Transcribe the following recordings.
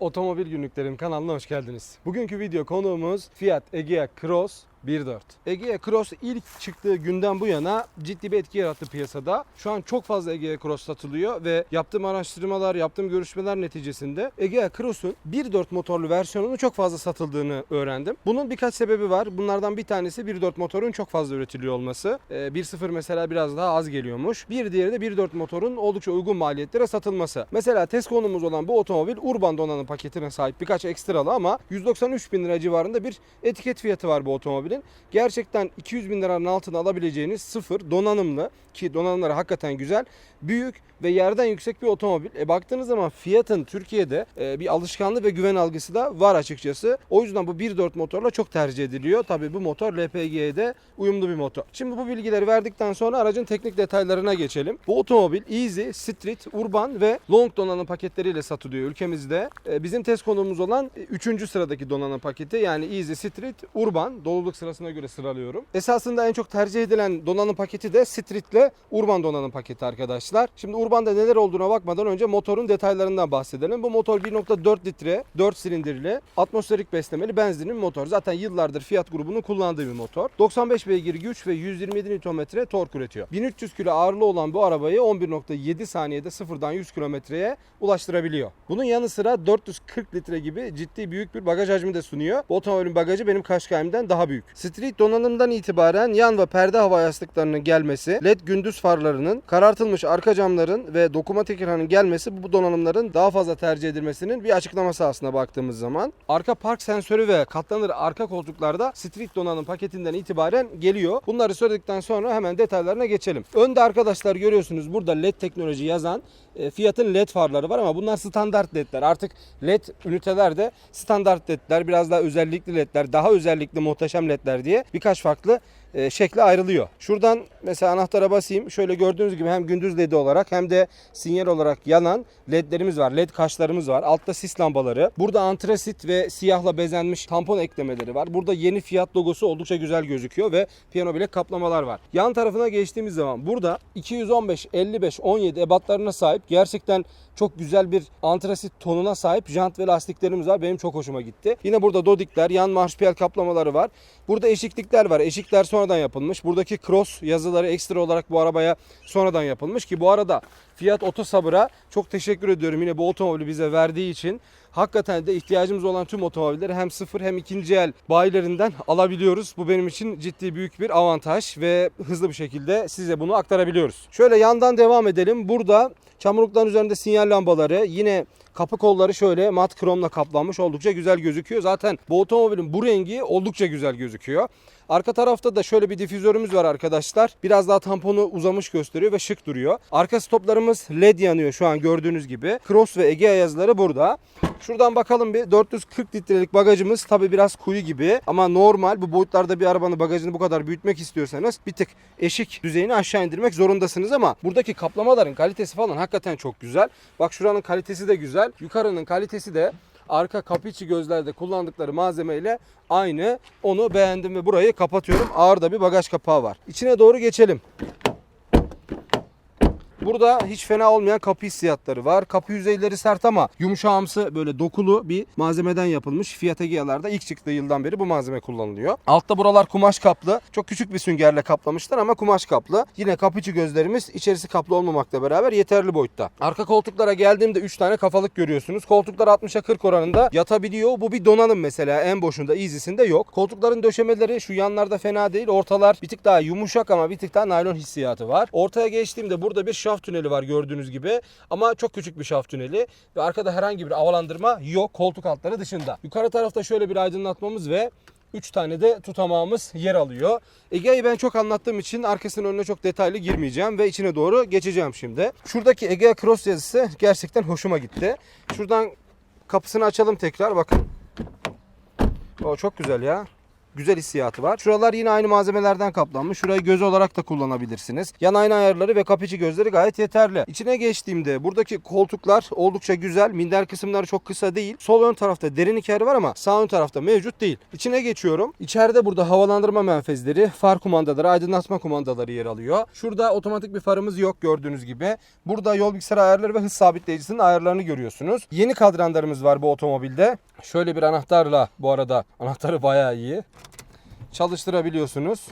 Otomobil Günlüklerim kanalına hoş geldiniz. Bugünkü video konuğumuz Fiat Egea Cross 1.4. Egea Cross ilk çıktığı günden bu yana ciddi bir etki yarattı piyasada. Şu an çok fazla Egea Cross satılıyor ve yaptığım araştırmalar, yaptığım görüşmeler neticesinde Egea Cross'un 1.4 motorlu versiyonunun çok fazla satıldığını öğrendim. Bunun birkaç sebebi var. Bunlardan bir tanesi 1.4 motorun çok fazla üretiliyor olması. Ee, 1.0 mesela biraz daha az geliyormuş. Bir diğeri de 1.4 motorun oldukça uygun maliyetlere satılması. Mesela test konumuz olan bu otomobil urban donanım paketine sahip birkaç ekstralı ama 193 bin lira civarında bir etiket fiyatı var bu otomobilin. Gerçekten 200 bin liranın altına alabileceğiniz sıfır donanımlı ki donanımları hakikaten güzel, büyük ve yerden yüksek bir otomobil. E baktığınız zaman Fiat'ın Türkiye'de e, bir alışkanlık ve güven algısı da var açıkçası. O yüzden bu 1.4 motorla çok tercih ediliyor. Tabii bu motor LPG'ye de uyumlu bir motor. Şimdi bu bilgileri verdikten sonra aracın teknik detaylarına geçelim. Bu otomobil Easy, Street, Urban ve Long donanım paketleriyle satılıyor ülkemizde. E, bizim test konumuz olan 3. sıradaki donanım paketi yani Easy, Street, Urban doluluk sırasına göre sıralıyorum. Esasında en çok tercih edilen donanım paketi de Street ile Urban donanım paketi arkadaşlar. Şimdi Urban'da neler olduğuna bakmadan önce motorun detaylarından bahsedelim. Bu motor 1.4 litre 4 silindirli atmosferik beslemeli benzinli bir motor. Zaten yıllardır Fiat grubunun kullandığı bir motor. 95 beygir güç ve 127 Nm tork üretiyor. 1300 kilo ağırlığı olan bu arabayı 11.7 saniyede sıfırdan 100 kilometreye ulaştırabiliyor. Bunun yanı sıra 440 litre gibi ciddi büyük bir bagaj hacmi de sunuyor. Bu otomobilin bagajı benim Qashqai'mden daha büyük. Street donanımdan itibaren yan ve perde hava yastıklarının gelmesi, led gündüz farlarının, karartılmış arka camların ve dokunmatik ekranın gelmesi bu donanımların daha fazla tercih edilmesinin bir açıklaması aslında baktığımız zaman. Arka park sensörü ve katlanır arka koltuklarda Street donanım paketinden itibaren geliyor. Bunları söyledikten sonra hemen detaylarına geçelim. Önde arkadaşlar görüyorsunuz burada led teknoloji yazan e, Fiat'ın led farları var ama bunlar standart ledler. Artık led üniteler de standart ledler, biraz daha özellikli ledler, daha özellikli muhteşem ledler diye birkaç farklı e, şekle ayrılıyor. Şuradan mesela anahtara basayım. Şöyle gördüğünüz gibi hem gündüz ledi olarak hem de sinyal olarak yanan ledlerimiz var. Led kaşlarımız var. Altta sis lambaları. Burada antrasit ve siyahla bezenmiş tampon eklemeleri var. Burada yeni Fiat logosu oldukça güzel gözüküyor ve piyano bilek kaplamalar var. Yan tarafına geçtiğimiz zaman burada 215, 55, 17 ebatlarına sahip gerçekten çok güzel bir antrasit tonuna sahip jant ve lastiklerimiz var. Benim çok hoşuma gitti. Yine burada dodikler, yan marşpiyel kaplamaları var. Burada eşiklikler var. Eşikler sonradan yapılmış. Buradaki cross yazıları ekstra olarak bu arabaya sonradan yapılmış ki bu arada Fiat Otosabır'a çok teşekkür ediyorum yine bu otomobili bize verdiği için. Hakikaten de ihtiyacımız olan tüm otomobilleri hem sıfır hem ikinci el bayilerinden alabiliyoruz. Bu benim için ciddi büyük bir avantaj ve hızlı bir şekilde size bunu aktarabiliyoruz. Şöyle yandan devam edelim. Burada çamurlukların üzerinde sinyal lambaları yine Kapı kolları şöyle mat kromla kaplanmış oldukça güzel gözüküyor. Zaten bu otomobilin bu rengi oldukça güzel gözüküyor. Arka tarafta da şöyle bir difüzörümüz var arkadaşlar. Biraz daha tamponu uzamış gösteriyor ve şık duruyor. Arka stoplarımız led yanıyor şu an gördüğünüz gibi. Cross ve Egea yazıları burada. Şuradan bakalım bir 440 litrelik bagajımız tabi biraz kuyu gibi ama normal bu boyutlarda bir arabanın bagajını bu kadar büyütmek istiyorsanız bir tık eşik düzeyini aşağı indirmek zorundasınız ama buradaki kaplamaların kalitesi falan hakikaten çok güzel. Bak şuranın kalitesi de güzel. Yukarının kalitesi de arka kapı içi gözlerde kullandıkları malzemeyle aynı. Onu beğendim ve burayı kapatıyorum. Ağır da bir bagaj kapağı var. İçine doğru geçelim. Burada hiç fena olmayan kapı hissiyatları var. Kapı yüzeyleri sert ama yumuşağımsı böyle dokulu bir malzemeden yapılmış. Fiat Egea'larda ilk çıktığı yıldan beri bu malzeme kullanılıyor. Altta buralar kumaş kaplı. Çok küçük bir süngerle kaplamışlar ama kumaş kaplı. Yine kapı içi gözlerimiz içerisi kaplı olmamakla beraber yeterli boyutta. Arka koltuklara geldiğimde 3 tane kafalık görüyorsunuz. Koltuklar 60'a 40 oranında yatabiliyor. Bu bir donanım mesela en boşunda Easy'sinde yok. Koltukların döşemeleri şu yanlarda fena değil. Ortalar bir tık daha yumuşak ama bir tık daha naylon hissiyatı var. Ortaya geçtiğimde burada bir şaft tüneli var gördüğünüz gibi. Ama çok küçük bir şaft tüneli. Ve arkada herhangi bir havalandırma yok koltuk altları dışında. Yukarı tarafta şöyle bir aydınlatmamız ve 3 tane de tutamağımız yer alıyor. Egea'yı ben çok anlattığım için arkasının önüne çok detaylı girmeyeceğim ve içine doğru geçeceğim şimdi. Şuradaki Egea Cross yazısı gerçekten hoşuma gitti. Şuradan kapısını açalım tekrar bakın. O çok güzel ya. Güzel hissiyatı var. Şuralar yine aynı malzemelerden kaplanmış. Şurayı göz olarak da kullanabilirsiniz. Yan ayna ayarları ve kapıcı gözleri gayet yeterli. İçine geçtiğimde buradaki koltuklar oldukça güzel. Minder kısımları çok kısa değil. Sol ön tarafta derinlik yeri var ama sağ ön tarafta mevcut değil. İçine geçiyorum. İçeride burada havalandırma menfezleri, far kumandaları, aydınlatma kumandaları yer alıyor. Şurada otomatik bir farımız yok gördüğünüz gibi. Burada yol bilgisayarı ayarları ve hız sabitleyicisinin ayarlarını görüyorsunuz. Yeni kadranlarımız var bu otomobilde. Şöyle bir anahtarla bu arada anahtarı bayağı iyi. Çalıştırabiliyorsunuz.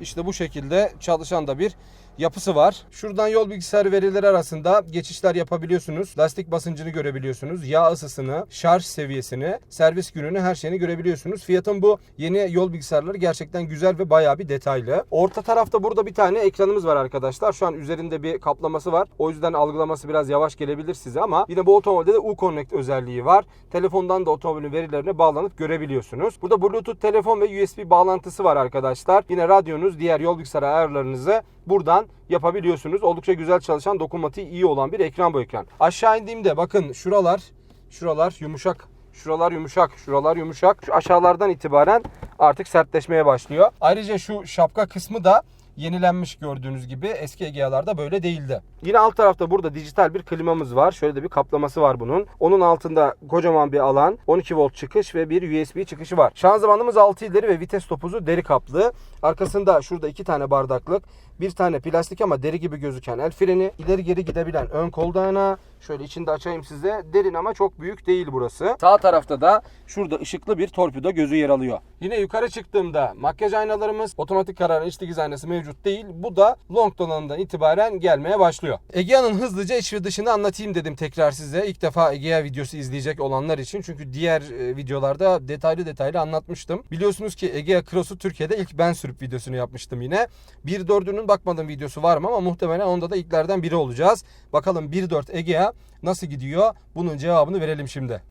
İşte bu şekilde çalışan da bir yapısı var. Şuradan yol bilgisayarı verileri arasında geçişler yapabiliyorsunuz. Lastik basıncını görebiliyorsunuz. Yağ ısısını, şarj seviyesini, servis gününü her şeyini görebiliyorsunuz. Fiyatın bu yeni yol bilgisayarları gerçekten güzel ve bayağı bir detaylı. Orta tarafta burada bir tane ekranımız var arkadaşlar. Şu an üzerinde bir kaplaması var. O yüzden algılaması biraz yavaş gelebilir size ama yine bu otomobilde de U-Connect özelliği var. Telefondan da otomobilin verilerine bağlanıp görebiliyorsunuz. Burada Bluetooth telefon ve USB bağlantısı var arkadaşlar. Yine radyonuz, diğer yol bilgisayarı ayarlarınızı buradan yapabiliyorsunuz. Oldukça güzel çalışan, dokunmatiği iyi olan bir ekran bu ekran. Aşağı indiğimde bakın şuralar, şuralar yumuşak. Şuralar yumuşak, şuralar yumuşak. Şu aşağılardan itibaren artık sertleşmeye başlıyor. Ayrıca şu şapka kısmı da yenilenmiş gördüğünüz gibi. Eski Egea'larda böyle değildi. Yine alt tarafta burada dijital bir klimamız var. Şöyle de bir kaplaması var bunun. Onun altında kocaman bir alan, 12 volt çıkış ve bir USB çıkışı var. Şanzımanımız 6 ileri ve vites topuzu deri kaplı. Arkasında şurada iki tane bardaklık, bir tane plastik ama deri gibi gözüken el freni, ileri geri gidebilen ön kol dayanağı. Şöyle içinde açayım size. Derin ama çok büyük değil burası. Sağ tarafta da şurada ışıklı bir torpido gözü yer alıyor. Yine yukarı çıktığımda makyaj aynalarımız otomatik kararın iç dikiz aynası mevcut değil. Bu da long donanımdan itibaren gelmeye başlıyor. Egea'nın hızlıca iç ve dışını anlatayım dedim tekrar size. İlk defa Egea videosu izleyecek olanlar için. Çünkü diğer e, videolarda detaylı detaylı anlatmıştım. Biliyorsunuz ki Egea Cross'u Türkiye'de ilk ben sürüp videosunu yapmıştım yine. 1.4'ünün bakmadığım videosu var mı ama muhtemelen onda da ilklerden biri olacağız. Bakalım 1.4 Egea nasıl gidiyor? Bunun cevabını verelim şimdi.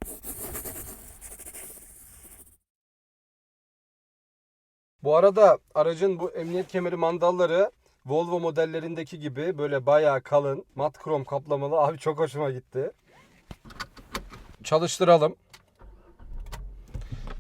Bu arada aracın bu emniyet kemeri mandalları Volvo modellerindeki gibi böyle bayağı kalın mat krom kaplamalı. Abi çok hoşuma gitti. Çalıştıralım.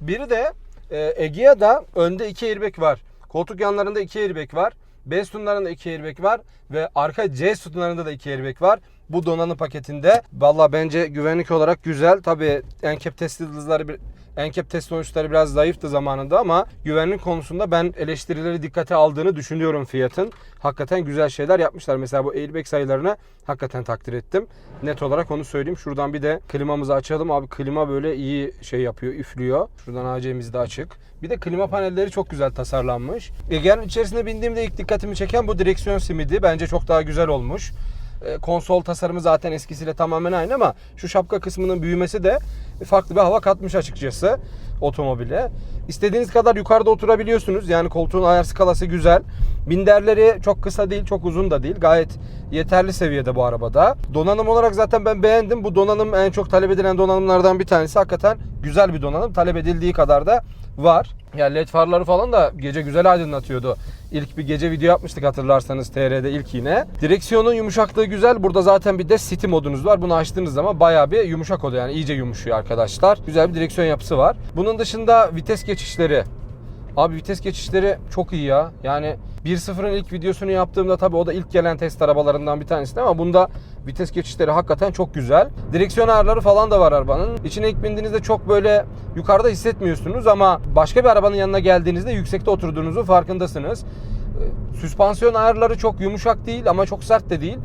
Biri de e, Egea'da önde iki airbag var. Koltuk yanlarında iki airbag var. B sütunlarında iki airbag var ve arka C sütunlarında da iki airbag var. Bu donanım paketinde valla bence güvenlik olarak güzel. Tabii enkep test yıldızları bir Enkep test sonuçları biraz zayıftı zamanında ama güvenlik konusunda ben eleştirileri dikkate aldığını düşünüyorum Fiat'ın. Hakikaten güzel şeyler yapmışlar. Mesela bu airbag sayılarını hakikaten takdir ettim. Net olarak onu söyleyeyim. Şuradan bir de klimamızı açalım. Abi klima böyle iyi şey yapıyor, üflüyor. Şuradan AC'miz de açık. Bir de klima panelleri çok güzel tasarlanmış. Ege'nin içerisine bindiğimde ilk dikkatimi çeken bu direksiyon simidi. Bence çok daha güzel olmuş. E, Konsol tasarımı zaten eskisiyle tamamen aynı ama şu şapka kısmının büyümesi de farklı bir hava katmış açıkçası otomobile. İstediğiniz kadar yukarıda oturabiliyorsunuz. Yani koltuğun ayar skalası güzel. Binderleri çok kısa değil, çok uzun da değil. Gayet yeterli seviyede bu arabada. Donanım olarak zaten ben beğendim. Bu donanım en çok talep edilen donanımlardan bir tanesi. Hakikaten güzel bir donanım. Talep edildiği kadar da var. Yani led farları falan da gece güzel aydınlatıyordu. İlk bir gece video yapmıştık hatırlarsanız TR'de ilk yine. Direksiyonun yumuşaklığı güzel. Burada zaten bir de City modunuz var. Bunu açtığınız zaman bayağı bir yumuşak oluyor. Yani iyice yumuşuyor arkadaşlar. Güzel bir direksiyon yapısı var. Bunun dışında vites geçişleri. Abi vites geçişleri çok iyi ya. Yani 1.0'ın ilk videosunu yaptığımda tabii o da ilk gelen test arabalarından bir tanesi ama bunda vites geçişleri hakikaten çok güzel. Direksiyon ayarları falan da var arabanın. İçine ilk bindiğinizde çok böyle yukarıda hissetmiyorsunuz ama başka bir arabanın yanına geldiğinizde yüksekte oturduğunuzun farkındasınız. Ee, Süspansiyon ayarları çok yumuşak değil ama çok sert de değil.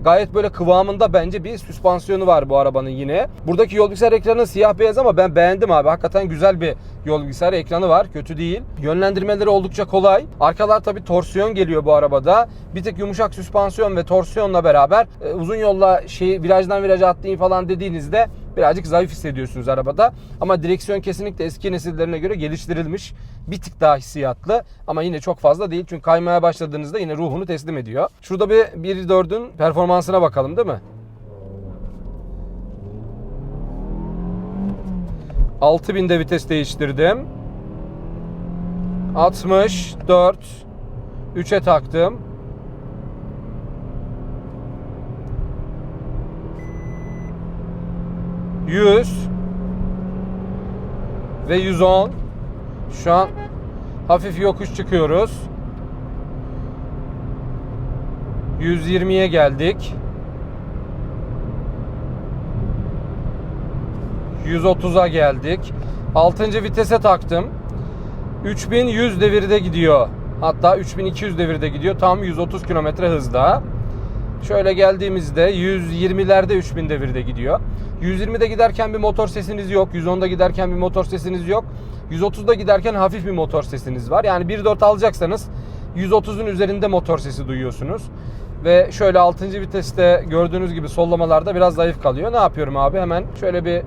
Gayet böyle kıvamında bence bir süspansiyonu var bu arabanın yine. Buradaki yol bilgisayar ekranı siyah beyaz ama ben beğendim abi. Hakikaten güzel bir yol bilgisayar ekranı var. Kötü değil. Yönlendirmeleri oldukça kolay. Arkalar tabi torsiyon geliyor bu arabada. Bir tek yumuşak süspansiyon ve torsiyonla beraber e, uzun yolla şey virajdan viraja atlayın falan dediğinizde birazcık zayıf hissediyorsunuz arabada. Ama direksiyon kesinlikle eski nesillerine göre geliştirilmiş. Bir tık daha hissiyatlı ama yine çok fazla değil. Çünkü kaymaya başladığınızda yine ruhunu teslim ediyor. Şurada bir 1.4'ün performansına bakalım değil mi? 6000'de vites değiştirdim. 64 3'e taktım. Yüz ve 110 Şu an hafif yokuş çıkıyoruz. 120'ye geldik. 130'a geldik. 6. vitese taktım. 3100 devirde gidiyor. Hatta 3200 devirde gidiyor. Tam 130 km hızda. Şöyle geldiğimizde 120'lerde 3000 devirde gidiyor. 120'de giderken bir motor sesiniz yok. 110'da giderken bir motor sesiniz yok. 130'da giderken hafif bir motor sesiniz var. Yani 1.4 alacaksanız 130'un üzerinde motor sesi duyuyorsunuz. Ve şöyle 6. viteste gördüğünüz gibi sollamalarda biraz zayıf kalıyor. Ne yapıyorum abi? Hemen şöyle bir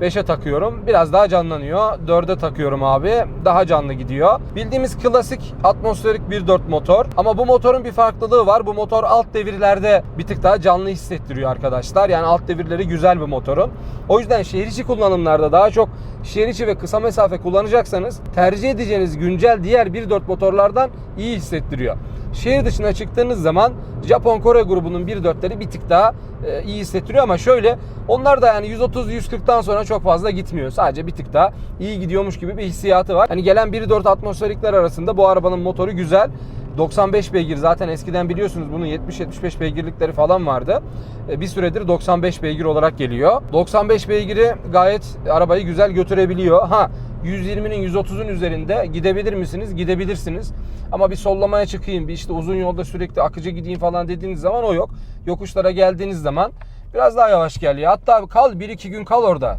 5'e takıyorum. Biraz daha canlanıyor. 4'e takıyorum abi. Daha canlı gidiyor. Bildiğimiz klasik atmosferik 1.4 motor. Ama bu motorun bir farklılığı var. Bu motor alt devirlerde bir tık daha canlı hissettiriyor arkadaşlar. Yani alt devirleri güzel bir motorun. O yüzden şehir içi kullanımlarda daha çok şehir içi ve kısa mesafe kullanacaksanız tercih edeceğiniz güncel diğer 1.4 motorlardan iyi hissettiriyor. Şehir dışına çıktığınız zaman Japon Kore grubunun 1.4'leri bir tık daha e, iyi hissettiriyor ama şöyle onlar da yani 130-140'tan sonra çok fazla gitmiyor. Sadece bir tık daha iyi gidiyormuş gibi bir hissiyatı var. Hani gelen 1.4 atmosferikler arasında bu arabanın motoru güzel. 95 beygir zaten eskiden biliyorsunuz bunun 70-75 beygirlikleri falan vardı. E, Bir süredir 95 beygir olarak geliyor. 95 beygiri gayet arabayı güzel götürebiliyor. Ha 120'nin 130'un üzerinde gidebilir misiniz? Gidebilirsiniz. Ama bir sollamaya çıkayım, bir işte uzun yolda sürekli akıcı gideyim falan dediğiniz zaman o yok. Yokuşlara geldiğiniz zaman biraz daha yavaş gel ya. Hatta kal 1-2 gün kal orada.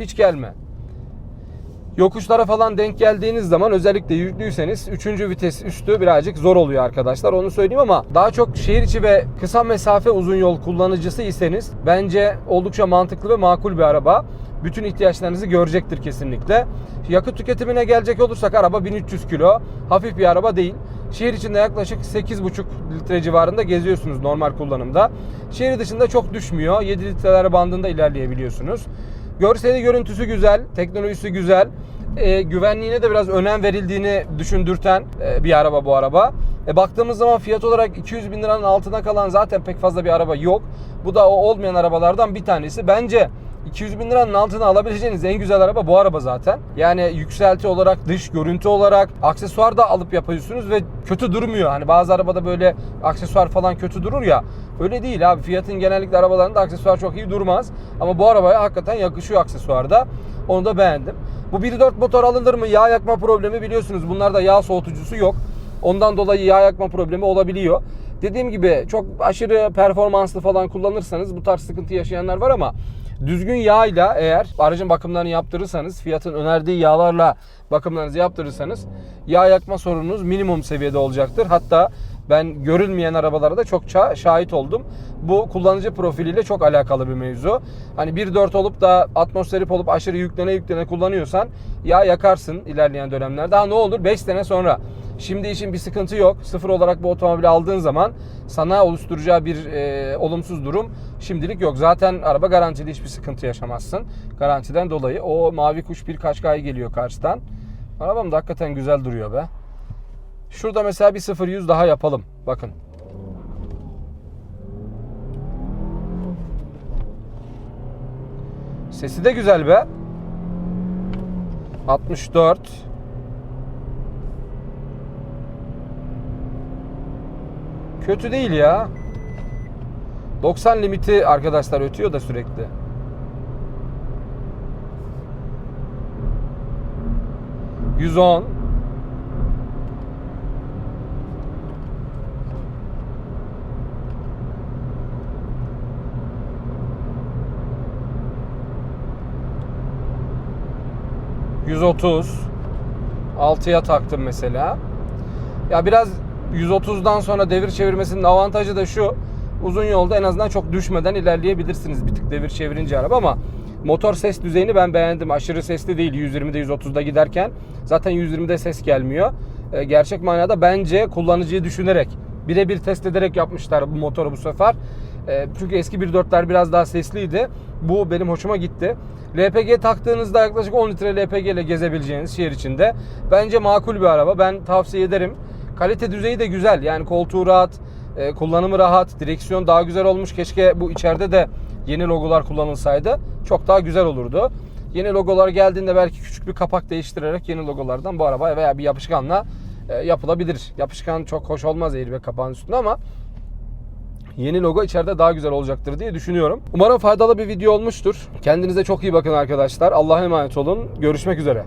Hiç gelme. Yokuşlara falan denk geldiğiniz zaman özellikle yüklüyseniz 3. vites üstü birazcık zor oluyor arkadaşlar. Onu söyleyeyim ama daha çok şehir içi ve kısa mesafe uzun yol kullanıcısı iseniz bence oldukça mantıklı ve makul bir araba. Bütün ihtiyaçlarınızı görecektir kesinlikle. Yakıt tüketimine gelecek olursak araba 1300 kilo. Hafif bir araba değil. Şehir içinde yaklaşık 8,5 litre civarında geziyorsunuz normal kullanımda. Şehir dışında çok düşmüyor. 7 litreler bandında ilerleyebiliyorsunuz. Görseli görüntüsü güzel, teknolojisi güzel. E, güvenliğine de biraz önem verildiğini düşündürten e, bir araba bu araba. E, baktığımız zaman fiyat olarak 200 bin liranın altına kalan zaten pek fazla bir araba yok. Bu da o olmayan arabalardan bir tanesi. Bence 200 bin liranın altına alabileceğiniz en güzel araba bu araba zaten. Yani yükselti olarak, dış görüntü olarak, aksesuar da alıp yapıyorsunuz ve kötü durmuyor. Hani bazı arabada böyle aksesuar falan kötü durur ya. Öyle değil abi. Fiyatın genellikle arabalarında aksesuar çok iyi durmaz. Ama bu arabaya hakikaten yakışıyor aksesuarda. Onu da beğendim. Bu 1.4 motor alınır mı? Yağ yakma problemi biliyorsunuz. Bunlarda yağ soğutucusu yok. Ondan dolayı yağ yakma problemi olabiliyor. Dediğim gibi çok aşırı performanslı falan kullanırsanız bu tarz sıkıntı yaşayanlar var ama düzgün yağyla eğer aracın bakımlarını yaptırırsanız fiyatın önerdiği yağlarla bakımlarınızı yaptırırsanız yağ yakma sorununuz minimum seviyede olacaktır. Hatta ben görülmeyen arabalara da çokça şahit oldum. Bu kullanıcı profiliyle çok alakalı bir mevzu. Hani 1.4 olup da atmosferik olup aşırı yüklene yüklene kullanıyorsan yağ yakarsın ilerleyen dönemlerde. Daha ne olur 5 sene sonra. Şimdi için bir sıkıntı yok. Sıfır olarak bu otomobili aldığın zaman sana oluşturacağı bir e, olumsuz durum şimdilik yok. Zaten araba garantili hiçbir sıkıntı yaşamazsın. Garantiden dolayı. O mavi kuş bir kaçkay geliyor karşıdan. Arabam da hakikaten güzel duruyor be. Şurada mesela bir 0-100 daha yapalım. Bakın. Sesi de güzel be. 64. Kötü değil ya. 90 limiti arkadaşlar ötüyor da sürekli. ...110... 130 6'ya taktım mesela. Ya biraz 130'dan sonra devir çevirmesinin avantajı da şu. Uzun yolda en azından çok düşmeden ilerleyebilirsiniz bir tık devir çevirince araba ama motor ses düzeyini ben beğendim. Aşırı sesli değil 120'de 130'da giderken. Zaten 120'de ses gelmiyor. E, gerçek manada bence kullanıcıyı düşünerek birebir test ederek yapmışlar bu motoru bu sefer. E, çünkü eski 1.4'ler biraz daha sesliydi. Bu benim hoşuma gitti. LPG taktığınızda yaklaşık 10 litre LPG ile gezebileceğiniz şehir içinde. Bence makul bir araba. Ben tavsiye ederim. Kalite düzeyi de güzel. Yani koltuğu rahat, e, kullanımı rahat, direksiyon daha güzel olmuş. Keşke bu içeride de yeni logolar kullanılsaydı çok daha güzel olurdu. Yeni logolar geldiğinde belki küçük bir kapak değiştirerek yeni logolardan bu arabaya veya bir yapışkanla e, yapılabilir. Yapışkan çok hoş olmaz airbag kapağının üstünde ama yeni logo içeride daha güzel olacaktır diye düşünüyorum. Umarım faydalı bir video olmuştur. Kendinize çok iyi bakın arkadaşlar. Allah'a emanet olun. Görüşmek üzere.